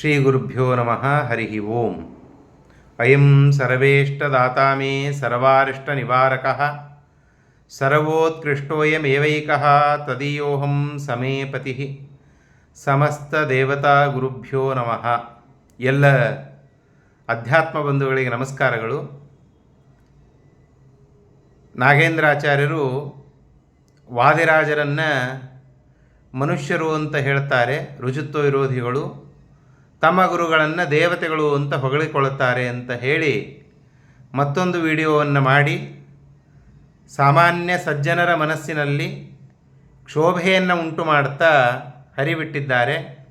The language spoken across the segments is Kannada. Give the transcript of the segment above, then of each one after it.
ಶ್ರೀಗುರುಭ್ಯೋ ನಮಃ ಹರಿ ಓಂ. ಅಯಂ ಸರ್ವೇಷ್ಟದಾತಾ ಮೇ ಸರ್ವಾರಿಷ್ಟನಿವಾರಕ. ಸರ್ವೋತ್ಕೃಷ್ಟೋಯಮೇವೈಕ, ತದೀಯೋಹಂ ಸಮೇ ಪತಿ. ಸಮಸ್ತದೇವತಾ ಗುರುಭ್ಯೋ ನಮಃ. ಎಲ್ಲ ಅಧ್ಯಾತ್ಮ ಬಂಧುಗಳಿಗೆ ನಮಸ್ಕಾರಗಳು. ನಾಗೇಂದ್ರಾಚಾರ್ಯರು ವಾದಿರಾಜರನ್ನು ಮನುಷ್ಯರು ಅಂತ ಹೇಳ್ತಾರೆ, ರುಜುತ್ವ ವಿರೋಧಿಗಳು. ತಮ್ಮ ಗುರುಗಳನ್ನು ದೇವತೆಗಳು ಅಂತ ಹೊಗಳಿಕೊಳ್ಳುತ್ತಾರೆ ಅಂತ ಹೇಳಿ ಮತ್ತೊಂದು ವಿಡಿಯೋವನ್ನು ಮಾಡಿ. ಸಾಮಾನ್ಯ ಸಜ್ಜನರ ಮನಸ್ಸಿನಲ್ಲಿ ಕ್ಷೋಭೆಯನ್ನು ಉಂಟು ಮಾಡ್ತಾ ಹರಿಬಿಟ್ಟಿದ್ದಾರೆ.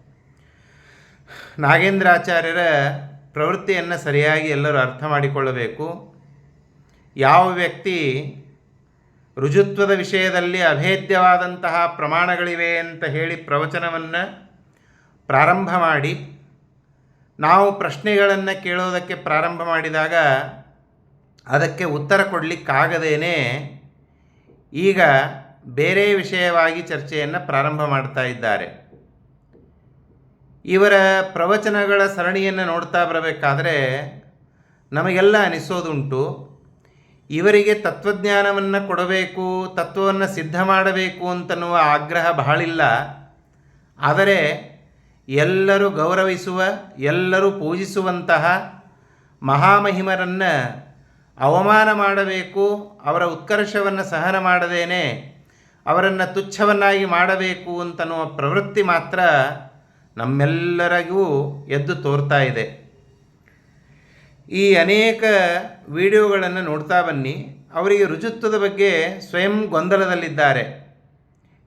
ನಾಗೇಂದ್ರಾಚಾರ್ಯರ ಪ್ರವೃತ್ತಿಯನ್ನು ಸರಿಯಾಗಿ ಎಲ್ಲರೂ ಅರ್ಥ ಮಾಡಿಕೊಳ್ಳಬೇಕು. ಯಾವ ವ್ಯಕ್ತಿ ರುಜುತ್ವದ ವಿಷಯದಲ್ಲಿ ಅಭೇದ್ಯವಾದಂತಹ ಪ್ರಮಾಣಗಳಿವೆ ಅಂತ ಹೇಳಿ ಪ್ರವಚನವನ್ನು ಪ್ರಾರಂಭ ಮಾಡಿ. ನಾವು ಪ್ರಶ್ನೆಗಳನ್ನು ಕೇಳೋದಕ್ಕೆ ಪ್ರಾರಂಭ ಮಾಡಿದಾಗ ಅದಕ್ಕೆ ಉತ್ತರ ಕೊಡಲಿಕ್ಕಾಗದೇನೆ ಈಗ ಬೇರೆ ವಿಷಯವಾಗಿ ಚರ್ಚೆಯನ್ನು ಪ್ರಾರಂಭ ಮಾಡ್ತಾ ಇದ್ದಾರೆ. ಇವರ ಪ್ರವಚನಗಳ ಸರಣಿಯನ್ನು ನೋಡ್ತಾ ಬರಬೇಕಾದ್ರೆ ನಮಗೆಲ್ಲ ಅನಿಸೋದುಂಟು. ಇವರಿಗೆ ತತ್ವಜ್ಞಾನವನ್ನು ಕೊಡಬೇಕು, ತತ್ವವನ್ನು ಸಿದ್ಧ ಮಾಡಬೇಕು ಅಂತನ್ನುವ ಆಗ್ರಹ ಬಹಳಿಲ್ಲ. ಆದರೆ ಎಲ್ಲರೂ ಗೌರವಿಸುವ, ಎಲ್ಲರೂ ಪೂಜಿಸುವಂತಹ ಮಹಾಮಹಿಮರನ್ನು ಅವಮಾನ ಮಾಡಬೇಕು, ಅವರ ಉತ್ಕರ್ಷವನ್ನು ಸಹನ ಮಾಡದೇನೆ, ಅವರನ್ನು ತುಚ್ಛವನ್ನಾಗಿ ಮಾಡಬೇಕು ಅಂತನ್ನುವ ಪ್ರವೃತ್ತಿ ಮಾತ್ರ ನಮ್ಮೆಲ್ಲರಿಗೂ ಎದ್ದು ತೋರ್ತಾ ಇದೆ. ಈ ಅನೇಕ ವಿಡಿಯೋಗಳನ್ನು ನೋಡ್ತಾ ಬನ್ನಿ. ಅವರಿಗೆ ರುಜುತ್ವದ ಬಗ್ಗೆ ಸ್ವಯಂ ಗೊಂದಲದಲ್ಲಿದ್ದಾರೆ.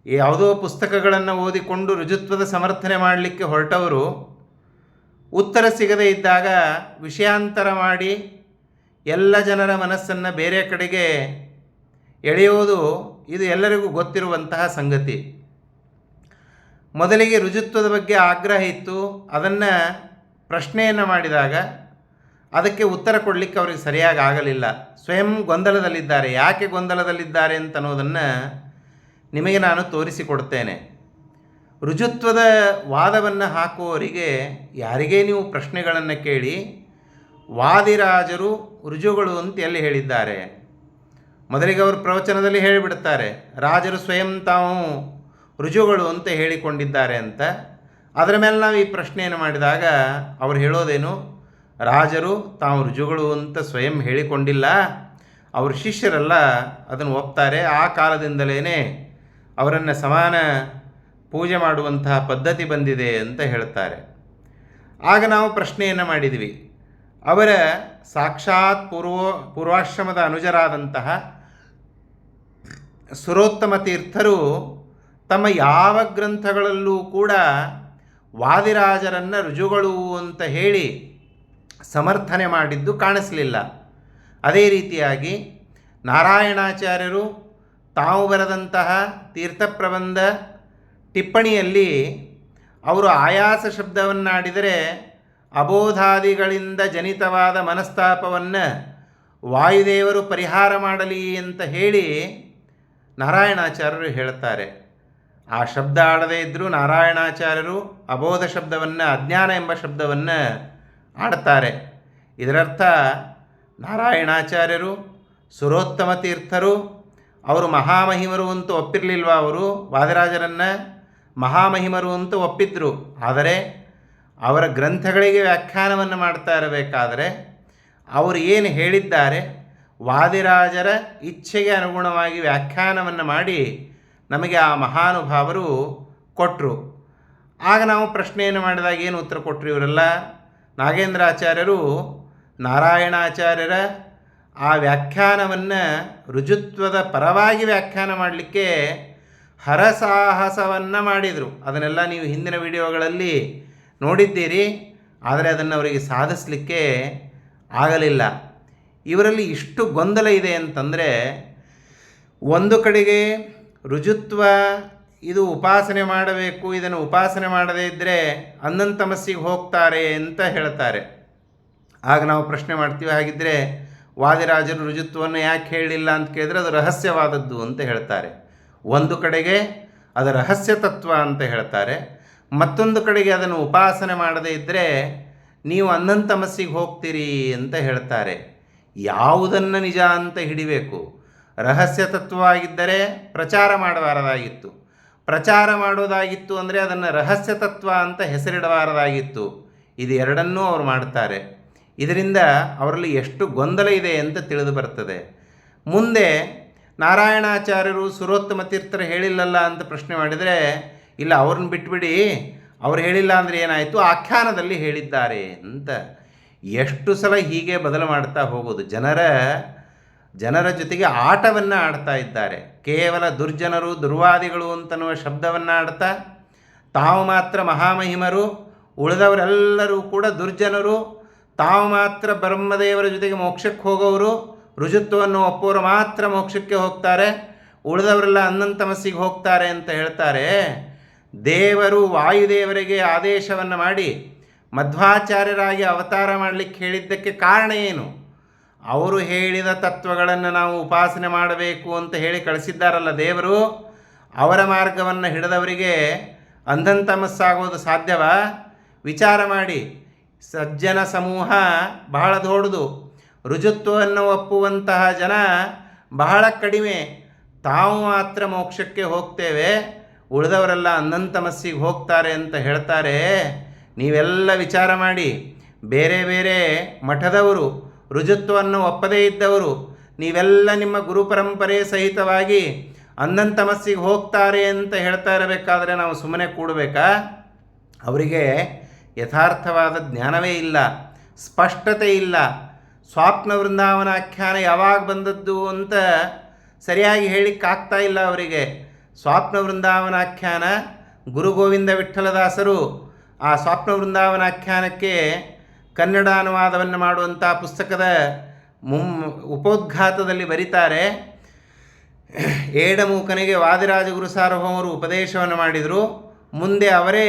ಯಾವುದೋ ಪುಸ್ತಕಗಳನ್ನು ಓದಿಕೊಂಡು ರುಜುತ್ವದ ಸಮರ್ಥನೆ ಮಾಡಲಿಕ್ಕೆ ಹೊರಟವರು ಉತ್ತರ ಸಿಗದೇ ಇದ್ದಾಗ ವಿಷಯಾಂತರ ಮಾಡಿ ಎಲ್ಲ ಜನರ ಮನಸ್ಸನ್ನು ಬೇರೆ ಕಡೆಗೆ ಎಳೆಯೋದು ಇದು ಎಲ್ಲರಿಗೂ ಗೊತ್ತಿರುವಂತಹ ಸಂಗತಿ. ಮೊದಲಿಗೆ ರುಜುತ್ವದ ಬಗ್ಗೆ ಆಗ್ರಹ ಇತ್ತು, ಅದನ್ನು ಪ್ರಶ್ನೆಯನ್ನು ಮಾಡಿದಾಗ ಅದಕ್ಕೆ ಉತ್ತರ ಕೊಡಲಿಕ್ಕೆ ಅವರಿಗೆ ಸರಿಯಾಗಿ ಆಗಲಿಲ್ಲ. ಸ್ವಯಂ ಗೊಂದಲದಲ್ಲಿದ್ದಾರೆ, ಯಾಕೆ ಗೊಂದಲದಲ್ಲಿದ್ದಾರೆ ಅಂತ ಅನ್ನೋದನ್ನು ನಿಮಗೆ ನಾನು ತೋರಿಸಿಕೊಡ್ತೇನೆ. ರುಜುತ್ವದ ವಾದವನ್ನು ಹಾಕುವವರಿಗೆ ಯಾರಿಗೇ ನೀವು ಪ್ರಶ್ನೆಗಳನ್ನು ಕೇಳಿ, ವಾದಿರಾಜರು ರುಜುಗಳು ಅಂತ ಎಲ್ಲಿ ಹೇಳಿದ್ದಾರೆ? ಮೊದಲಿಗೆ ಅವರು ಪ್ರವಚನದಲ್ಲಿ ಹೇಳಿಬಿಡುತ್ತಾರೆ, ರಾಜರು ಸ್ವಯಂ ತಾವು ರುಜುಗಳು ಅಂತ ಹೇಳಿಕೊಂಡಿದ್ದಾರೆ ಅಂತ. ಅದರ ಮೇಲೆ ನಾವು ಈ ಪ್ರಶ್ನೆಯನ್ನು ಮಾಡಿದಾಗ ಅವ್ರು ಹೇಳೋದೇನು? ರಾಜರು ತಾವು ರುಜುಗಳು ಅಂತ ಸ್ವಯಂ ಹೇಳಿಕೊಂಡಿಲ್ಲ, ಅವ್ರ ಶಿಷ್ಯರೆಲ್ಲ ಅದನ್ನು ಒಪ್ತಾರೆ. ಆ ಕಾಲದಿಂದಲೇ ಅವರನ್ನು ಸಮಾನ ಪೂಜೆ ಮಾಡುವಂತಹ ಪದ್ಧತಿ ಬಂದಿದೆ ಅಂತ ಹೇಳ್ತಾರೆ. ಆಗ ನಾವು ಪ್ರಶ್ನೆಯನ್ನು ಮಾಡಿದ್ವಿ. ಅವರ ಸಾಕ್ಷಾತ್ ಪೂರ್ವ ಪೂರ್ವಾಶ್ರಮದ ಅನುಜರಾದಂತಹ ಸುರೋತ್ತಮ ತೀರ್ಥರು ತಮ್ಮ ಯಾವ ಗ್ರಂಥಗಳಲ್ಲೂ ಕೂಡ ವಾದಿರಾಜರನ್ನು ರುಜುಗಳು ಅಂತ ಹೇಳಿ ಸಮರ್ಥನೆ ಮಾಡಿದ್ದು ಕಾಣಿಸಲಿಲ್ಲ. ಅದೇ ರೀತಿಯಾಗಿ ನಾರಾಯಣಾಚಾರ್ಯರು ತಾವು ಬರೆದಂತಹ ತೀರ್ಥಪ್ರಬಂಧ ಟಿಪ್ಪಣಿಯಲ್ಲಿ ಅವರು ಆಯಾಸ ಶಬ್ದವನ್ನಾಡಿದರೆ ಅಬೋಧಾದಿಗಳಿಂದ ಜನಿತವಾದ ಮನಸ್ತಾಪವನ್ನು ವಾಯುದೇವರು ಪರಿಹಾರ ಮಾಡಲಿ ಅಂತ ಹೇಳಿ ನಾರಾಯಣಾಚಾರ್ಯರು ಹೇಳ್ತಾರೆ ಆ ಶಬ್ದ ಆಡದೇ ಇದ್ದರೂ ನಾರಾಯಣಾಚಾರ್ಯರು ಅಬೋಧ ಶಬ್ದವನ್ನು, ಅಜ್ಞಾನ ಎಂಬ ಶಬ್ದವನ್ನು ಆಡ್ತಾರೆ. ಇದರರ್ಥ ನಾರಾಯಣಾಚಾರ್ಯರು, ಸುರೋತ್ತಮ ತೀರ್ಥರು ಅವರು ಮಹಾಮಹಿಮರು ಅಂತ ಒಪ್ಪಿರಲಿಲ್ವ ಅವರು? ವಾದರಾಜರನ್ನು ಮಹಾಮಹಿಮರು ಅಂತ ಒಪ್ಪಿದ್ರು. ಆದರೆ ಅವರ ಗ್ರಂಥಗಳಿಗೆ ವ್ಯಾಖ್ಯಾನವನ್ನು ಮಾಡ್ತಾ ಇರಬೇಕಾದರೆ ಅವರು ಏನು ಹೇಳಿದ್ದಾರೆ? ವಾದಿರಾಜರ ಇಚ್ಛೆಗೆ ಅನುಗುಣವಾಗಿ ವ್ಯಾಖ್ಯಾನವನ್ನು ಮಾಡಿ ನಮಗೆ ಆ ಮಹಾನುಭಾವರು ಕೊಟ್ಟರು ಆಗ ನಾವು ಪ್ರಶ್ನೆಯನ್ನು ಮಾಡಿದಾಗ ಏನು ಉತ್ತರ ಕೊಟ್ಟರು ಇವರೆಲ್ಲ? ನಾಗೇಂದ್ರಾಚಾರ್ಯರು ನಾರಾಯಣಾಚಾರ್ಯರ ಆ ವ್ಯಾಖ್ಯಾನವನ್ನು ರುಜುತ್ವದ ಪರವಾಗಿ ವ್ಯಾಖ್ಯಾನ ಮಾಡಲಿಕ್ಕೆ ಹರಸಾಹಸವನ್ನು ಮಾಡಿದರು. ಅದನ್ನೆಲ್ಲ ನೀವು ಹಿಂದಿನ ವಿಡಿಯೋಗಳಲ್ಲಿ ನೋಡಿದ್ದೀರಿ. ಆದರೆ ಅದನ್ನು ಅವರಿಗೆ ಸಾಧಿಸಲಿಕ್ಕೆ ಆಗಲಿಲ್ಲ. ಇವರಲ್ಲಿ ಇಷ್ಟು ಗೊಂದಲ ಇದೆ ಅಂತಂದರೆ, ಒಂದು ಕಡೆಗೆ ರುಜುತ್ವ ಇದು ಉಪಾಸನೆ ಮಾಡಬೇಕು, ಇದನ್ನು ಉಪಾಸನೆ ಮಾಡದೇ ಇದ್ದರೆ ಅನ್ನಂತಮಸ್ಸಿಗೆ ಹೋಗ್ತಾರೆ ಅಂತ ಹೇಳ್ತಾರೆ. ಆಗ ನಾವು ಪ್ರಶ್ನೆ ಮಾಡ್ತೀವಿ ಹಾಗಿದ್ದರೆ ವಾದಿರಾಜರು ರುಜುತ್ವವನ್ನು ಯಾಕೆ ಹೇಳಲಿಲ್ಲ ಅಂತ ಕೇಳಿದರೆ ಅದು ರಹಸ್ಯವಾದದ್ದು ಅಂತ ಹೇಳ್ತಾರೆ. ಒಂದು ಕಡೆಗೆ ಅದು ರಹಸ್ಯ ತತ್ವ ಅಂತ ಹೇಳ್ತಾರೆ. ಮತ್ತೊಂದು ಕಡೆಗೆ ಅದನ್ನು ಉಪಾಸನೆ ಮಾಡದೇ ಇದ್ದರೆ ನೀವು ಅನ್ನಂತಮಸ್ಸಿಗೆ ಹೋಗ್ತೀರಿ ಅಂತ ಹೇಳ್ತಾರೆ. ಯಾವುದನ್ನು ನಿಜ ಅಂತ ಹಿಡಿಬೇಕು. ರಹಸ್ಯ ತತ್ವ ಆಗಿದ್ದರೆ ಪ್ರಚಾರ ಮಾಡಬಾರದಾಗಿತ್ತು. ಪ್ರಚಾರ ಮಾಡೋದಾಗಿತ್ತು ಅಂದರೆ ಅದನ್ನು ರಹಸ್ಯ ತತ್ವ ಅಂತ ಹೆಸರಿಡಬಾರದಾಗಿತ್ತು. ಇದು ಎರಡನ್ನೂ ಅವರು ಮಾಡ್ತಾರೆ. ಇದರಿಂದ ಅವರಲ್ಲಿ ಎಷ್ಟು ಗೊಂದಲ ಇದೆ ಅಂತ ತಿಳಿದು ಬರ್ತದೆ. ಮುಂದೆ ನಾರಾಯಣಾಚಾರ್ಯರು ಸುರೋತ್ತಮ ತೀರ್ಥರು ಹೇಳಿಲ್ಲಲ್ಲ ಅಂತ ಪ್ರಶ್ನೆ ಮಾಡಿದರೆ, ಇಲ್ಲ, ಅವ್ರನ್ನ ಬಿಟ್ಬಿಡಿ, ಅವ್ರು ಹೇಳಿಲ್ಲ ಅಂದರೆ ಏನಾಯಿತು? ಆಖ್ಯಾನದಲ್ಲಿ ಹೇಳಿದ್ದಾರೆ ಅಂತ. ಎಷ್ಟು ಸಲ ಹೀಗೆ ಬದಲು ಮಾಡ್ತಾ ಹೋಗೋದು? ಜನರ ಜನರ ಜೊತೆಗೆ ಆಟವನ್ನು ಆಡ್ತಾ ಇದ್ದಾರೆ. ಕೇವಲ ದುರ್ಜನರು, ದುರ್ವಾದಿಗಳು ಅಂತನ್ನುವ ಶಬ್ದವನ್ನು ಆಡ್ತಾ, ತಾವು ಮಾತ್ರ ಮಹಾಮಹಿಮರು, ಉಳಿದವರೆಲ್ಲರೂ ಕೂಡ ದುರ್ಜನರು ತಾವು ಮಾತ್ರ ಬ್ರಹ್ಮದೇವರ ಜೊತೆಗೆ ಮೋಕ್ಷಕ್ಕೆ ಹೋಗೋರು, ರುಜುತ್ವವನ್ನು ಒಪ್ಪೋರು ಮಾತ್ರ ಮೋಕ್ಷಕ್ಕೆ ಹೋಗ್ತಾರೆ, ಉಳಿದವರೆಲ್ಲ ಅನ್ನಂತಮಸ್ಸಿಗೆ ಹೋಗ್ತಾರೆ ಅಂತ ಹೇಳ್ತಾರೆ. ದೇವರು ವಾಯುದೇವರಿಗೆ ಆದೇಶವನ್ನು ಮಾಡಿ ಮಧ್ವಾಚಾರ್ಯರಾಗಿ ಅವತಾರ ಮಾಡಲಿಕ್ಕೆ ಹೇಳಿದ್ದಕ್ಕೆ ಕಾರಣ ಏನು? ಅವರು ಹೇಳಿದ ತತ್ವಗಳನ್ನು ನಾವು ಉಪಾಸನೆ ಮಾಡಬೇಕು ಅಂತ ಹೇಳಿ ಕಳಿಸಿದ್ದಾರಲ್ಲ ದೇವರು. ಅವರ ಮಾರ್ಗವನ್ನು ಹಿಡಿದವರಿಗೆ ಅಂಧಂತಮಸ್ಸಾಗೋದು ಸಾಧ್ಯವಾ? ವಿಚಾರ ಮಾಡಿ. ಸಜ್ಜನ ಸಮೂಹ ಬಹಳ ದೊಡ್ಡದು. ರುಜುತ್ವವನ್ನು ಒಪ್ಪುವಂತಹ ಜನ ಬಹಳ ಕಡಿಮೆ. ತಾವು ಮಾತ್ರ ಮೋಕ್ಷಕ್ಕೆ ಹೋಗ್ತೇವೆ. ಉಳಿದವರೆಲ್ಲ ಅನ್ನಂತಮಸ್ಸಿಗೆ ಹೋಗ್ತಾರೆ ಅಂತ ಹೇಳ್ತಾರೆ. ನೀವೆಲ್ಲ ವಿಚಾರ ಮಾಡಿ. ಬೇರೆ ಬೇರೆ ಮಠದವರು, ರುಜುತ್ವವನ್ನು ಒಪ್ಪದೇ ಇದ್ದವರು, ನೀವೆಲ್ಲ ನಿಮ್ಮ ಗುರು ಪರಂಪರೆ ಸಹಿತವಾಗಿ ಅನ್ನಂತಮಸ್ಸಿಗೆ ಹೋಗ್ತಾರೆ ಅಂತ ಹೇಳ್ತಾ ಇರಬೇಕಾದ್ರೆ ನಾವು ಸುಮ್ಮನೆ ಕೂಡಬೇಕಾ? ಅವರಿಗೆ ಯಥಾರ್ಥವಾದ ಜ್ಞಾನವೇ ಇಲ್ಲ, ಸ್ಪಷ್ಟತೆ ಇಲ್ಲ. ಸ್ವಾಪ್ನ ವೃಂದಾವನ ಆಖ್ಯಾನ ಯಾವಾಗ ಬಂದದ್ದು ಅಂತ ಸರಿಯಾಗಿ ಹೇಳಿಕ್ಕಾಗ್ತಾ ಇಲ್ಲ ಅವರಿಗೆ. ಸ್ವಾಪ್ನ ವೃಂದಾವನಾಖ್ಯಾನ ಗುರು ಗೋವಿಂದ ವಿಠಲದಾಸರು ಆ ಸ್ವಾಪ್ನ ವೃಂದಾವನಾಖ್ಯಾನಕ್ಕೆ ಕನ್ನಡ ಅನುವಾದವನ್ನು ಮಾಡುವಂಥ ಪುಸ್ತಕದ ಮುಂ ಉಪೋದ್ಘಾತದಲ್ಲಿ ಬರೀತಾರೆ. ಏಡಮೂಕನಿಗೆ ವಾದಿರಾಜ ಗುರು ಸಾರ್ವಭೌಮರು ಉಪದೇಶವನ್ನು ಮಾಡಿದರು. ಮುಂದೆ ಅವರೇ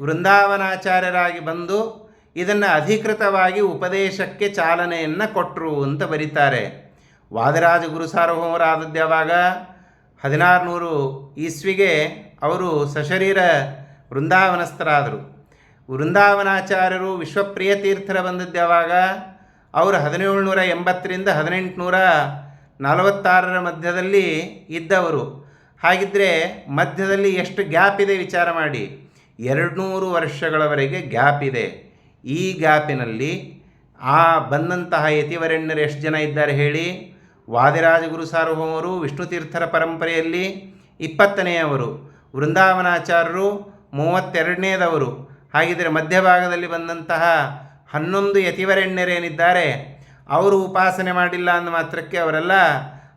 ವೃಂದಾವನಾಚಾರ್ಯರಾಗಿ ಬಂದು ಇದನ್ನು ಅಧಿಕೃತವಾಗಿ ಉಪದೇಶಕ್ಕೆ ಚಾಲನೆಯನ್ನು ಕೊಟ್ಟರು ಅಂತ ಬರೀತಾರೆ. ವಾದರಾಜ ಗುರು ಸಾರ್ವಭೌಮರಾದದ್ದು ಯಾವಾಗ ಹದಿನಾರುನೂರು ಇಸ್ವಿಗೆ ಅವರು ಸಶರೀರ ವೃಂದಾವನಸ್ಥರಾದರು. ವೃಂದಾವನಾಚಾರ್ಯರು ವಿಶ್ವಪ್ರಿಯ ತೀರ್ಥರ ಬಂದದ್ದು ಯಾವಾಗ ಅವರು ಹದಿನೇಳುನೂರ ಎಂಬತ್ತರಿಂದ ಹದಿನೆಂಟುನೂರ ನಲವತ್ತಾರರ ಮಧ್ಯದಲ್ಲಿ ಇದ್ದವರು. ಹಾಗಿದ್ದರೆ ಮಧ್ಯದಲ್ಲಿ ಎಷ್ಟು ಗ್ಯಾಪ್ ಇದೆ ವಿಚಾರ ಮಾಡಿ. ಎರಡುನೂರು ವರ್ಷಗಳವರೆಗೆ ಗ್ಯಾಪ್ ಇದೆ. ಈ ಗ್ಯಾಪಿನಲ್ಲಿ ಆ ಬಂದಂತಹ ಯತಿವರೆಣ್ಯರು ಎಷ್ಟು ಜನ ಇದ್ದಾರೆ ಹೇಳಿ. ವಾದಿರಾಜಗುರು ಸಾರ್ವಭೌಮರು, ವಿಷ್ಣು ತೀರ್ಥರ ಪರಂಪರೆಯಲ್ಲಿ ಇಪ್ಪತ್ತನೆಯವರು, ವೃಂದಾವನಾಚಾರ್ಯರು ಮೂವತ್ತೆರಡನೇದವರು. ಹಾಗಿದ್ದರೆ ಮಧ್ಯಭಾಗದಲ್ಲಿ ಬಂದಂತಹ ಹನ್ನೊಂದು ಯತಿವರೆಣ್ಯರೇನಿದ್ದಾರೆ? ಅವರು ಉಪಾಸನೆ ಮಾಡಿಲ್ಲ ಅಂದ ಮಾತ್ರಕ್ಕೆ ಅವರೆಲ್ಲ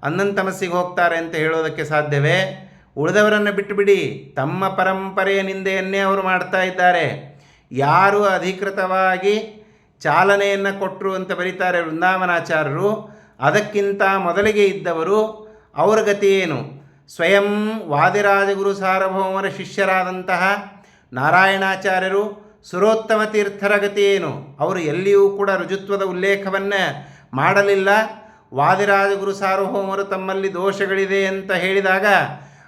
ಅನ್ನಂತಮಸ್ಸಿಗೆ ಹೋಗ್ತಾರೆ ಅಂತ ಹೇಳೋದಕ್ಕೆ ಸಾಧ್ಯವೇ? ಉಳಿದವರನ್ನು ಬಿಟ್ಟುಬಿಡಿ ತಮ್ಮ ಪರಂಪರೆಯ ನಿಂದೆಯನ್ನೇ ಅವರು ಮಾಡ್ತಾ ಇದ್ದಾರೆ. ಯಾರು ಅಧಿಕೃತವಾಗಿ ಚಾಲನೆಯನ್ನು ಕೊಟ್ಟರು ಅಂತ ಬರೀತಾರೆ ವೃಂದಾವನಾಚಾರ್ಯರು, ಅದಕ್ಕಿಂತ ಮೊದಲಿಗೆ ಇದ್ದವರು ಅವರ ಗತಿ ಏನು? ಸ್ವಯಂ ವಾದಿರಾಜಗುರು ಸಾರ್ವಭೌಮರ ಶಿಷ್ಯರಾದಂತಹ ನಾರಾಯಣಾಚಾರ್ಯರು ಸುರೋತ್ತಮ ತೀರ್ಥರ ಗತಿ ಏನು? ಅವರು ಎಲ್ಲಿಯೂ ಕೂಡ ರುಜುತ್ವದ ಉಲ್ಲೇಖವನ್ನು ಮಾಡಲಿಲ್ಲ. ವಾದಿರಾಜಗುರು ಸಾರ್ವಭೌಮರು ತಮ್ಮಲ್ಲಿ ದೋಷಗಳಿದೆ ಅಂತ ಹೇಳಿದಾಗ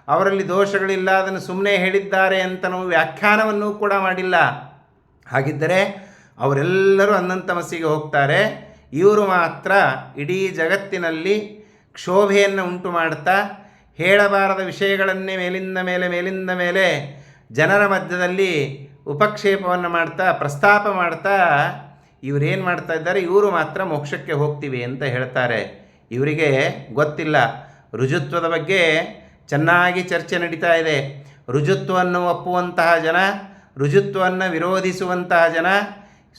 ಅವರಲ್ಲಿ ದೋಷಗಳಿಲ್ಲ, ಅದನ್ನು ಸುಮ್ಮನೆ ಹೇಳಿದ್ದಾರೆ ಅಂತ ನಾವು ವ್ಯಾಖ್ಯಾನವನ್ನು ಕೂಡ ಮಾಡಿಲ್ಲ. ಹಾಗಿದ್ದರೆ ಅವರೆಲ್ಲರೂ ಅನ್ನಂತಮಸ್ಸಿಗೆ ಹೋಗ್ತಾರೆ. ಇವರು ಮಾತ್ರ ಇಡೀ ಜಗತ್ತಿನಲ್ಲಿ ಕ್ಷೋಭೆಯನ್ನು ಉಂಟು ಮಾಡ್ತಾ, ಹೇಳಬಾರದ ವಿಷಯಗಳನ್ನೇ ಮೇಲಿಂದ ಮೇಲೆ ಮೇಲಿಂದ ಮೇಲೆ ಜನರ ಮಧ್ಯದಲ್ಲಿ ಉಪಕ್ಷೇಪವನ್ನು ಮಾಡ್ತಾ, ಪ್ರಸ್ತಾಪ ಮಾಡ್ತಾ ಇವರೇನು ಮಾಡ್ತಾ ಇದ್ದಾರೆ? ಇವರು ಮಾತ್ರ ಮೋಕ್ಷಕ್ಕೆ ಹೋಗ್ತೀವಿ ಅಂತ ಹೇಳ್ತಾರೆ. ಇವರಿಗೆ ಗೊತ್ತಿಲ್ಲ. ರುಜುತ್ವದ ಬಗ್ಗೆ ಚೆನ್ನಾಗಿ ಚರ್ಚೆ ನಡೀತಾ ಇದೆ. ರುಜುತ್ವವನ್ನು ಒಪ್ಪುವಂತಹ ಜನ, ರುಜುತ್ವವನ್ನು ವಿರೋಧಿಸುವಂತಹ ಜನ,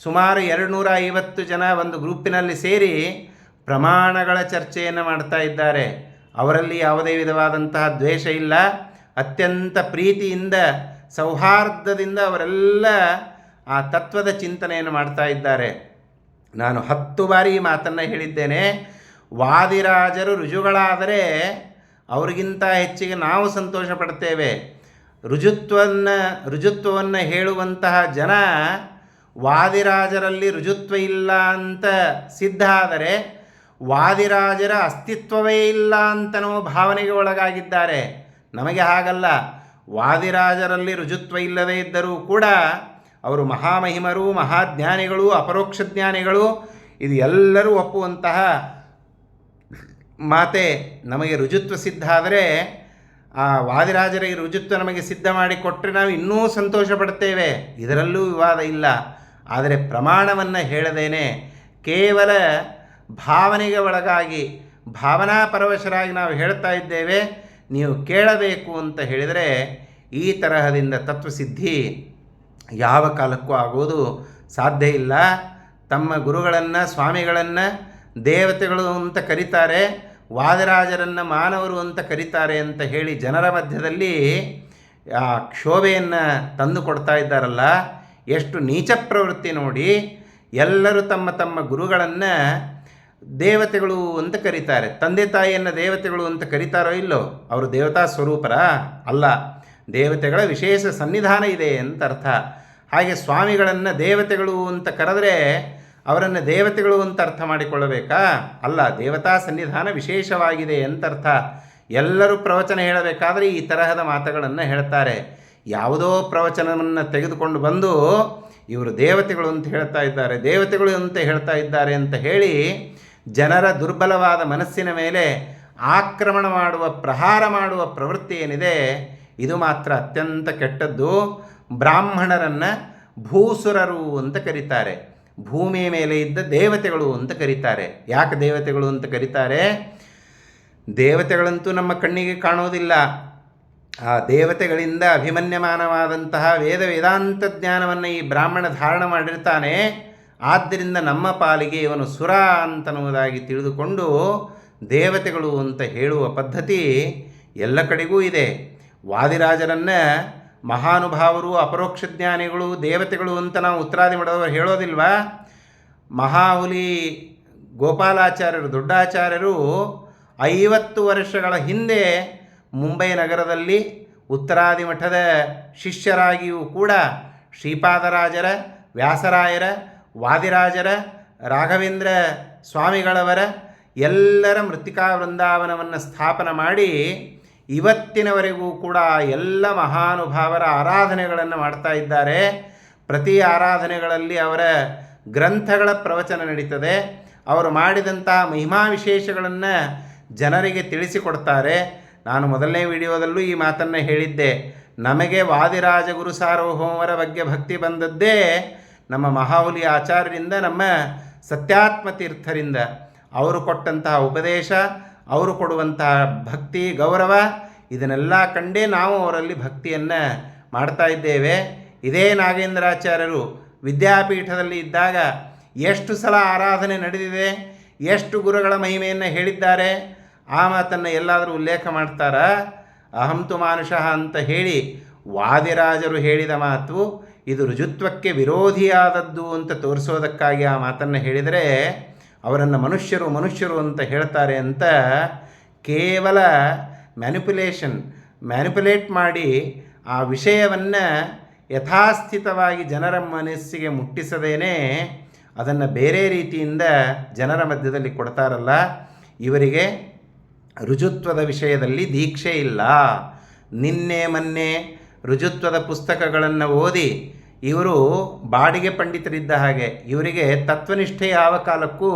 ಸುಮಾರು ಎರಡುನೂರ ಐವತ್ತು ಜನ ಒಂದು ಗ್ರೂಪಿನಲ್ಲಿ ಸೇರಿ ಪ್ರಮಾಣಗಳ ಚರ್ಚೆಯನ್ನು ಮಾಡ್ತಾ ಇದ್ದಾರೆ. ಅವರಲ್ಲಿ ಯಾವುದೇ ವಿಧವಾದಂತಹ ದ್ವೇಷ ಇಲ್ಲ. ಅತ್ಯಂತ ಪ್ರೀತಿಯಿಂದ, ಸೌಹಾರ್ದದಿಂದ ಅವರೆಲ್ಲ ಆ ತತ್ವದ ಚಿಂತನೆಯನ್ನು ಮಾಡ್ತಾ ಇದ್ದಾರೆ. ನಾನು ಹತ್ತು ಬಾರಿ ಈ ಮಾತನ್ನು ಹೇಳಿದ್ದೇನೆ. ವಾದಿರಾಜರು ರುಜುಗಳಾದರೆ ಅವರಿಗಿಂತ ಹೆಚ್ಚಿಗೆ ನಾವು ಸಂತೋಷ ಪಡ್ತೇವೆ. ರುಜುತ್ವವನ್ನು ರುಜುತ್ವವನ್ನು ಹೇಳುವಂತಹ ಜನ ವಾದಿರಾಜರಲ್ಲಿ ರುಜುತ್ವ ಇಲ್ಲ ಅಂತ ಸಿದ್ಧ ಆದರೆ ವಾದಿರಾಜರ ಅಸ್ತಿತ್ವವೇ ಇಲ್ಲ ಅಂತನೋ ಭಾವನೆಗೆ ಒಳಗಾಗಿದ್ದಾರೆ. ನಮಗೆ ಹಾಗಲ್ಲ. ವಾದಿರಾಜರಲ್ಲಿ ರುಜುತ್ವ ಇಲ್ಲದೇ ಇದ್ದರೂ ಕೂಡ ಅವರು ಮಹಾಮಹಿಮರು, ಮಹಾಜ್ಞಾನಿಗಳು, ಅಪರೋಕ್ಷ ಜ್ಞಾನಿಗಳು, ಇದು ಎಲ್ಲರೂ ಒಪ್ಪುವಂತಹ ಮಾತೆ ನಮಗೆ ರುಜುತ್ವ ಸಿದ್ಧ ಆದರೆ ಆ ವಾದಿರಾಜರ ಈ ರುಜುತ್ವ ನಮಗೆ ಸಿದ್ಧ ಮಾಡಿ ಕೊಟ್ಟರೆ ನಾವು ಇನ್ನೂ ಸಂತೋಷ ಪಡ್ತೇವೆ ಇದರಲ್ಲೂ ವಿವಾದ ಇಲ್ಲ. ಆದರೆ ಪ್ರಮಾಣವನ್ನು ಹೇಳದೇನೆ, ಕೇವಲ ಭಾವನೆಗೆ ಒಳಗಾಗಿ, ಭಾವನಾ ಪರವಶರಾಗಿ ನಾವು ಹೇಳ್ತಾ ಇದ್ದೇವೆ. ನೀವು ಕೇಳಬೇಕು ಅಂತ ಹೇಳಿದರೆ ಈ ತರಹದಿಂದ ತತ್ವಸಿದ್ಧಿ ಯಾವ ಕಾಲಕ್ಕೂ ಆಗುವುದು ಸಾಧ್ಯ ಇಲ್ಲ. ತಮ್ಮ ಗುರುಗಳನ್ನು, ಸ್ವಾಮಿಗಳನ್ನು, ದೇವತೆಗಳು ಅಂತ ಕರೀತಾರೆ, ವಾದರಾಜರನ್ನು, ಮಾನವರು ಅಂತ ಕರೀತಾರೆ ಅಂತ ಹೇಳಿ ಜನರ ಮಧ್ಯದಲ್ಲಿ ಆ ಕ್ಷೋಭೆಯನ್ನು ತಂದು ಕೊಡ್ತಾ ಇದ್ದಾರಲ್ಲ, ಎಷ್ಟು ನೀಚ ಪ್ರವೃತ್ತಿ ನೋಡಿ ಎಲ್ಲರೂ ತಮ್ಮ ತಮ್ಮ ಗುರುಗಳನ್ನು ದೇವತೆಗಳು ಅಂತ ಕರೀತಾರೆ. ತಂದೆ ತಾಯಿಯನ್ನು ದೇವತೆಗಳು ಅಂತ ಕರೀತಾರೋ ಇಲ್ಲೋ, ಅವರು ದೇವತಾ ಸ್ವರೂಪರ? ಅಲ್ಲ. ದೇವತೆಗಳ ವಿಶೇಷ ಸನ್ನಿಧಾನ ಇದೆ ಅಂತ ಅರ್ಥ ಹಾಗೆ ಸ್ವಾಮಿಗಳನ್ನು ದೇವತೆಗಳು ಅಂತ ಕರೆದ್ರೆ ಅವರನ್ನು ದೇವತೆಗಳು ಅಂತ ಅರ್ಥ ಮಾಡಿಕೊಳ್ಳಬೇಕಾ? ಅಲ್ಲ, ದೇವತಾ ಸನ್ನಿಧಾನ ವಿಶೇಷವಾಗಿದೆ ಅಂತ ಅರ್ಥ ಎಲ್ಲರೂ ಪ್ರವಚನ ಹೇಳಬೇಕಾದ್ರೆ ಈ ತರಹದ ಮಾತುಗಳನ್ನು ಹೇಳ್ತಾರೆ. ಯಾವುದೋ ಪ್ರವಚನವನ್ನು ತೆಗೆದುಕೊಂಡು ಬಂದು ಇವರು ದೇವತೆಗಳು ಅಂತ ಹೇಳ್ತಾ ಇದ್ದಾರೆ, ದೇವತೆಗಳು ಅಂತ ಹೇಳ್ತಾ ಇದ್ದಾರೆ ಅಂತ ಹೇಳಿ ಜನರ ದುರ್ಬಲವಾದ ಮನಸ್ಸಿನ ಮೇಲೆ ಆಕ್ರಮಣ ಮಾಡುವ, ಪ್ರಹಾರ ಮಾಡುವ ಪ್ರವೃತ್ತಿ ಏನಿದೆ? ಇದು ಮಾತ್ರ ಅತ್ಯಂತ ಕೆಟ್ಟದ್ದು. ಬ್ರಾಹ್ಮಣರನ್ನು ಭೂಸುರರು ಅಂತ ಕರೀತಾರೆ. ಭೂಮಿಯ ಮೇಲೆ ಇದ್ದ ದೇವತೆಗಳು ಅಂತ ಕರೀತಾರೆ. ಯಾಕೆ ದೇವತೆಗಳು ಅಂತ ಕರೀತಾರೆ? ದೇವತೆಗಳಂತೂ ನಮ್ಮ ಕಣ್ಣಿಗೆ ಕಾಣೋದಿಲ್ಲ. ಆ ದೇವತೆಗಳಿಂದ ಅಭಿಮನ್ಯಮಾನವಾದಂತಹ ವೇದ ವೇದಾಂತ ಜ್ಞಾನವನ್ನು ಈ ಬ್ರಾಹ್ಮಣ ಧಾರಣ ಮಾಡಿರ್ತಾನೆ. ಆದ್ದರಿಂದ ನಮ್ಮ ಪಾಲಿಗೆ ಇವನು ಸುರ ಅಂತನ್ನುವುದಾಗಿ ತಿಳಿದುಕೊಂಡು ದೇವತೆಗಳು ಅಂತ ಹೇಳುವ ಪದ್ಧತಿ ಎಲ್ಲ ಕಡೆಗೂ ಇದೆ. ವಾದಿರಾಜರನ್ನು ಮಹಾನುಭಾವರು ಅಪರೋಕ್ಷ ಜ್ಞಾನಿಗಳು ದೇವತೆಗಳು ಅಂತ ನಾವು ಉತ್ತರಾದಿ ಮಾಡೋದವ್ರು ಹೇಳೋದಿಲ್ವಾ? ಮಹಾಹುಲಿ ಗೋಪಾಲಾಚಾರ್ಯರು, ದೊಡ್ಡಾಚಾರ್ಯರು ಐವತ್ತು ವರ್ಷಗಳ ಹಿಂದೆ ಮುಂಬೈ ನಗರದಲ್ಲಿ ಉತ್ತರಾದಿ ಮಠದ ಶಿಷ್ಯರಾಗಿಯೂ ಕೂಡ ಶ್ರೀಪಾದರಾಜರ, ವ್ಯಾಸರಾಯರ, ವಾದಿರಾಜರ, ರಾಘವೇಂದ್ರ ಸ್ವಾಮಿಗಳವರ ಎಲ್ಲರ ಮೃತ್ತಿಕಾ ವೃಂದಾವನವನ್ನು ಸ್ಥಾಪನೆ ಮಾಡಿ ಇವತ್ತಿನವರೆಗೂ ಕೂಡ ಎಲ್ಲ ಮಹಾನುಭಾವರ ಆರಾಧನೆಗಳನ್ನು ಮಾಡ್ತಾ ಇದ್ದಾರೆ. ಪ್ರತಿ ಆರಾಧನೆಗಳಲ್ಲಿ ಅವರ ಗ್ರಂಥಗಳ ಪ್ರವಚನ ನಡೀತದೆ. ಅವರು ಮಾಡಿದಂಥ ಮಹಿಮಾ ವಿಶೇಷಗಳನ್ನು ಜನರಿಗೆ ತಿಳಿಸಿಕೊಡ್ತಾರೆ. ನಾನು ಮೊದಲನೇ ವಿಡಿಯೋದಲ್ಲೂ ಈ ಮಾತನ್ನು ಹೇಳಿದ್ದೆ. ನಮಗೆ ವಾದಿರಾಜ ಗುರು ಸಾರ್ವಭೌಮರ ಬಗ್ಗೆ ಭಕ್ತಿ ಬಂದದ್ದೇ ನಮ್ಮ ಮಹಾಹುಲಿ ಆಚಾರ್ಯರಿಂದ, ನಮ್ಮ ಸತ್ಯಾತ್ಮ ತೀರ್ಥರಿಂದ. ಅವರು ಕೊಟ್ಟಂತಹ ಉಪದೇಶ ಅವರು ಕೊಡುವಂಥ ಭಕ್ತಿ, ಗೌರವ, ಇದನ್ನೆಲ್ಲ ಕಂಡೇ ನಾವು ಅವರಲ್ಲಿ ಭಕ್ತಿಯನ್ನು ಮಾಡ್ತಾ ಇದ್ದೇವೆ. ಇದೇ ನಾಗೇಂದ್ರಾಚಾರ್ಯರು ವಿದ್ಯಾಪೀಠದಲ್ಲಿ ಇದ್ದಾಗ ಎಷ್ಟು ಸಲ ಆರಾಧನೆ ನಡೆದಿದೆ, ಎಷ್ಟು ಗುರುಗಳ ಮಹಿಮೆಯನ್ನು ಹೇಳಿದ್ದಾರೆ, ಆ ಮಾತನ್ನು ಎಲ್ಲಾದರೂ ಉಲ್ಲೇಖ ಮಾಡ್ತಾರಾ? ಅಹಂತು ಮಾನುಷಃ ಅಂತ ಹೇಳಿ ವಾದಿರಾಜರು ಹೇಳಿದ ಮಾತು ಇದು ರುಜುತ್ವಕ್ಕೆ ವಿರೋಧಿಯಾದದ್ದು ಅಂತ ತೋರಿಸೋದಕ್ಕಾಗಿ ಆ ಮಾತನ್ನು ಹೇಳಿದರೆ ಅವರನ್ನು ಮನುಷ್ಯರು ಮನುಷ್ಯರು ಅಂತ ಹೇಳ್ತಾರೆ ಅಂತ ಕೇವಲ ಮ್ಯಾನಿಪುಲೇಷನ್, ಮ್ಯಾನಿಪುಲೇಟ್ ಮಾಡಿ ಆ ವಿಷಯವನ್ನು ಯಥಾಸ್ಥಿತವಾಗಿ ಜನರ ಮನಸ್ಸಿಗೆ ಮುಟ್ಟಿಸದೇನೆ ಅದನ್ನು ಬೇರೆ ರೀತಿಯಿಂದ ಜನರ ಮಧ್ಯದಲ್ಲಿ ಕೊಡ್ತಾರಲ್ಲ. ಇವರಿಗೆ ರುಜುತ್ವದ ವಿಷಯದಲ್ಲಿ ದೀಕ್ಷೆ ಇಲ್ಲ. ನಿನ್ನೆ ಮೊನ್ನೆ ರುಜುತ್ವದ ಪುಸ್ತಕಗಳನ್ನು ಓದಿ ಇವರು ಬಾಡಿಗೆ ಪಂಡಿತರಿದ್ದ ಹಾಗೆ, ಇವರಿಗೆ ತತ್ವನಿಷ್ಠೆ ಯಾವ ಕಾಲಕ್ಕೂ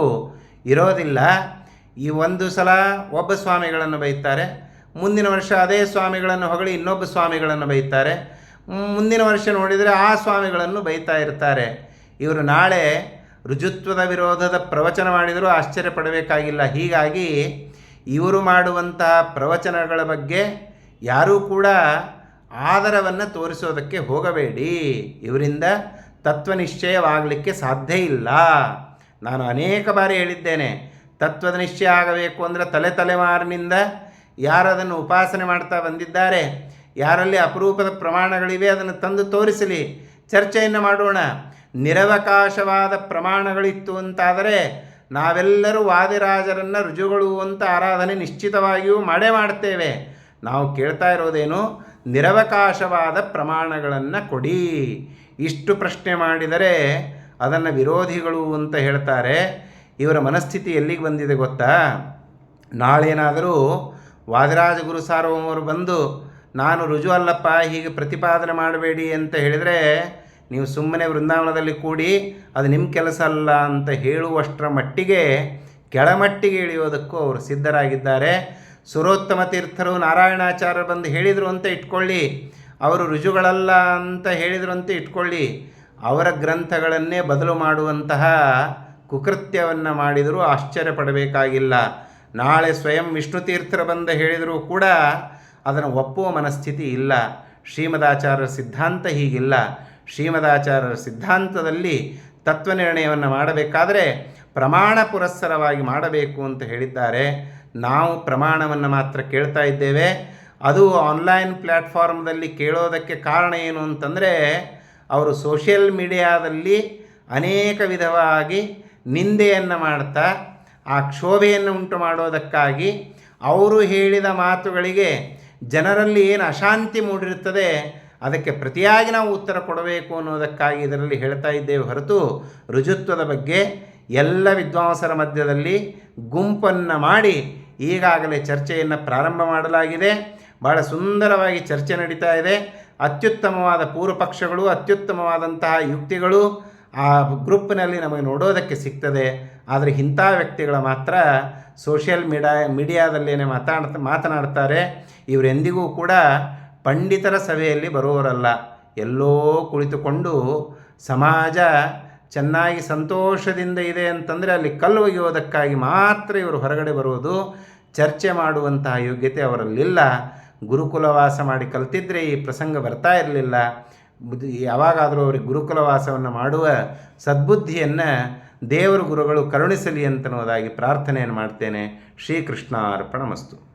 ಇರೋದಿಲ್ಲ. ಈ ಒಂದು ಸಲ ಒಬ್ಬ ಸ್ವಾಮಿಗಳನ್ನು ಬೈತಾರೆ, ಮುಂದಿನ ವರ್ಷ ಅದೇ ಸ್ವಾಮಿಗಳನ್ನು ಹೊಗಳಿ ಇನ್ನೊಬ್ಬ ಸ್ವಾಮಿಗಳನ್ನು ಬೈತಾರೆ. ಮುಂದಿನ ವರ್ಷ ನೋಡಿದರೆ ಆ ಸ್ವಾಮಿಗಳನ್ನು ಬೈತಾ ಇರ್ತಾರೆ. ಇವರು ನಾಳೆ ರುಜುತ್ವದ ವಿರೋಧದ ಪ್ರವಚನ ಮಾಡಿದರೂ ಆಶ್ಚರ್ಯ ಪಡಬೇಕಾಗಿಲ್ಲ. ಹೀಗಾಗಿ ಇವರು ಮಾಡುವಂತಹ ಪ್ರವಚನಗಳ ಬಗ್ಗೆ ಯಾರೂ ಕೂಡ ಆದರವನ್ನು ತೋರಿಸೋದಕ್ಕೆ ಹೋಗಬೇಡಿ. ಇವರಿಂದ ತತ್ವ ನಿಶ್ಚಯವಾಗಲಿಕ್ಕೆ ಸಾಧ್ಯ ಇಲ್ಲ. ನಾನು ಅನೇಕ ಬಾರಿ ಹೇಳಿದ್ದೇನೆ ತತ್ವದ ನಿಶ್ಚಯ ಆಗಬೇಕು ಅಂದರೆ ತಲೆ ತಲೆಮಾರಿನಿಂದ ಯಾರದನ್ನು ಉಪಾಸನೆ ಮಾಡ್ತಾ ಬಂದಿದ್ದಾರೆ, ಯಾರಲ್ಲಿ ಅಪರೂಪದ ಪ್ರಮಾಣಗಳಿವೆ ಅದನ್ನು ತಂದು ತೋರಿಸಲಿ, ಚರ್ಚೆಯನ್ನು ಮಾಡೋಣ. ನಿರವಕಾಶವಾದ ಪ್ರಮಾಣಗಳಿತ್ತು ಅಂತಾದರೆ ನಾವೆಲ್ಲರೂ ವಾದಿರಾಜರನ್ನು ರುಜುಗಳು ಅಂತ ಆರಾಧನೆ ನಿಶ್ಚಿತವಾಗಿಯೂ ಮಾಡೇ ಮಾಡ್ತೇವೆ. ನಾವು ಕೇಳ್ತಾ ಇರೋದೇನು ನಿರವಕಾಶವಾದ ಪ್ರಮಾಣಗಳನ್ನು ಕೊಡಿ. ಇಷ್ಟು ಪ್ರಶ್ನೆ ಮಾಡಿದರೆ ಅದನ್ನು ವಿರೋಧಿಗಳು ಅಂತ ಹೇಳ್ತಾರೆ. ಇವರ ಮನಸ್ಥಿತಿ ಎಲ್ಲಿಗೆ ಬಂದಿದೆ ಗೊತ್ತಾ? ನಾಳೇನಾದರೂ ವಾದಿರಾಜ ಗುರು ಸಾರ್ವಭೌಮರು ಬಂದು, ನಾನು ರುಜು ಅಲ್ಲಪ್ಪ, ಹೀಗೆ ಪ್ರತಿಪಾದನೆ ಮಾಡಬೇಡಿ ಅಂತ ಹೇಳಿದರೆ, ನೀವು ಸುಮ್ಮನೆ ವೃಂದಾವನದಲ್ಲಿ ಕೂಡಿ ಅದು ನಿಮ್ಮ ಕೆಲಸ ಅಲ್ಲ ಅಂತ ಹೇಳುವಷ್ಟರ ಮಟ್ಟಿಗೆ ಕೆಳಮಟ್ಟಿಗೆ ಇಳಿಯೋದಕ್ಕೂ ಅವರು ಸಿದ್ಧರಾಗಿದ್ದಾರೆ. ಸುರೋತ್ತಮ ತೀರ್ಥರು ನಾರಾಯಣಾಚಾರ್ಯ ಬಂದು ಹೇಳಿದರು ಅಂತ ಇಟ್ಕೊಳ್ಳಿ. ಅವರು ರುಜುಗಳಲ್ಲ ಅಂತ ಹೇಳಿದರು ಅಂತ ಇಟ್ಕೊಳ್ಳಿ. ಅವರ ಗ್ರಂಥಗಳನ್ನೇ ಬದಲು ಮಾಡುವಂತಹ ಕುಕೃತ್ಯವನ್ನು ಮಾಡಿದರೂ ಆಶ್ಚರ್ಯ ಪಡಬೇಕಾಗಿಲ್ಲ. ನಾಳೆ ಸ್ವಯಂ ವಿಷ್ಣು ತೀರ್ಥರು ಬಂದು ಹೇಳಿದರೂ ಕೂಡ ಅದನ್ನು ಒಪ್ಪುವ ಮನಸ್ಥಿತಿ ಇಲ್ಲ. ಶ್ರೀಮದಾಚಾರ್ಯರ ಸಿದ್ಧಾಂತ ಹೀಗಿಲ್ಲ. ಶ್ರೀಮದಾಚಾರ್ಯರ ಸಿದ್ಧಾಂತದಲ್ಲಿ ತತ್ವ ನಿರ್ಣಯವನ್ನು ಮಾಡಬೇಕಾದರೆ ಪ್ರಮಾಣ ಪುರಸ್ಸರವಾಗಿ ಮಾಡಬೇಕು ಅಂತ ಹೇಳಿದ್ದಾರೆ. ನಾವು ಪ್ರಮಾಣವನ್ನು ಮಾತ್ರ ಕೇಳ್ತಾ ಇದ್ದೇವೆ. ಅದು ಆನ್ಲೈನ್ ಪ್ಲ್ಯಾಟ್ಫಾರ್ಮ್ದಲ್ಲಿ ಕೇಳೋದಕ್ಕೆ ಕಾರಣ ಏನು ಅಂತಂದರೆ, ಅವರು ಸೋಷಿಯಲ್ ಮೀಡಿಯಾದಲ್ಲಿ ಅನೇಕ ವಿಧವಾಗಿ ನಿಂದೆಯನ್ನು ಮಾಡ್ತಾ, ಆ ಕ್ಷೋಭೆಯನ್ನು ಉಂಟು ಮಾಡೋದಕ್ಕಾಗಿ ಅವರು ಹೇಳಿದ ಮಾತುಗಳಿಗೆ ಜನರಲ್ಲಿ ಏನು ಅಶಾಂತಿ ಮೂಡಿರುತ್ತದೆ, ಅದಕ್ಕೆ ಪ್ರತಿಯಾಗಿ ನಾವು ಉತ್ತರ ಕೊಡಬೇಕು ಅನ್ನೋದಕ್ಕಾಗಿ ಇದರಲ್ಲಿ ಹೇಳ್ತಾ ಇದ್ದೇವೆ ಹೊರತು ರುಜುತ್ವದ ಬಗ್ಗೆ ಎಲ್ಲ ವಿದ್ವಾಂಸರ ಮಧ್ಯದಲ್ಲಿ ಗುಂಪನ್ನು ಮಾಡಿ ಈಗಾಗಲೇ ಚರ್ಚೆಯನ್ನು ಪ್ರಾರಂಭ ಮಾಡಲಾಗಿದೆ. ಬಹಳ ಸುಂದರವಾಗಿ ಚರ್ಚೆ ನಡೀತಾ ಇದೆ. ಅತ್ಯುತ್ತಮವಾದ ಪೂರ್ವ ಪಕ್ಷಗಳು ಅತ್ಯುತ್ತಮವಾದಂತಹ ಯುಕ್ತಿಗಳು ಆ ಗ್ರೂಪ್ನಲ್ಲಿ ನಮಗೆ ನೋಡೋದಕ್ಕೆ ಸಿಗ್ತದೆ. ಆದರೆ ಇಂಥ ವ್ಯಕ್ತಿಗಳ ಮಾತ್ರ ಸೋಷಿಯಲ್ ಮೀಡಿಯಾ ಮೀಡಿಯಾದಲ್ಲೇ ಮಾತಾಡ್ತಾ, ಮಾತನಾಡ್ತಾರೆ. ಇವರೆಂದಿಗೂ ಕೂಡ ಪಂಡಿತರ ಸಭೆಯಲ್ಲಿ ಬರೋರಲ್ಲ ಎಲ್ಲೋ ಕುಳಿತುಕೊಂಡು ಸಮಾಜ ಚೆನ್ನಾಗಿ ಸಂತೋಷದಿಂದ ಇದೆ ಅಂತಂದರೆ ಅಲ್ಲಿ ಕಲ್ಲು ಒಗೆಯೋದಕ್ಕಾಗಿ ಮಾತ್ರ ಇವರು ಹೊರಗಡೆ ಬರುವುದು. ಚರ್ಚೆ ಮಾಡುವಂತಹ ಯೋಗ್ಯತೆ ಅವರಲ್ಲಿಲ್ಲ. ಗುರುಕುಲವಾಸ ಮಾಡಿ ಕಲ್ತಿದ್ರೆ ಈ ಪ್ರಸಂಗ ಬರ್ತಾ ಇರಲಿಲ್ಲ. ಯಾವಾಗಾದರೂ ಅವರಿಗೆ ಗುರುಕುಲವಾಸವನ್ನು ಮಾಡುವ ಸದ್ಬುದ್ಧಿಯನ್ನು ದೇವರ ಗುರುಗಳು ಕರುಣಿಸಲಿ ಅಂತನ್ನುವುದಾಗಿ ಪ್ರಾರ್ಥನೆಯನ್ನು ಮಾಡ್ತೇನೆ. ಶ್ರೀಕೃಷ್ಣ ಅರ್ಪಣ ಮಸ್ತು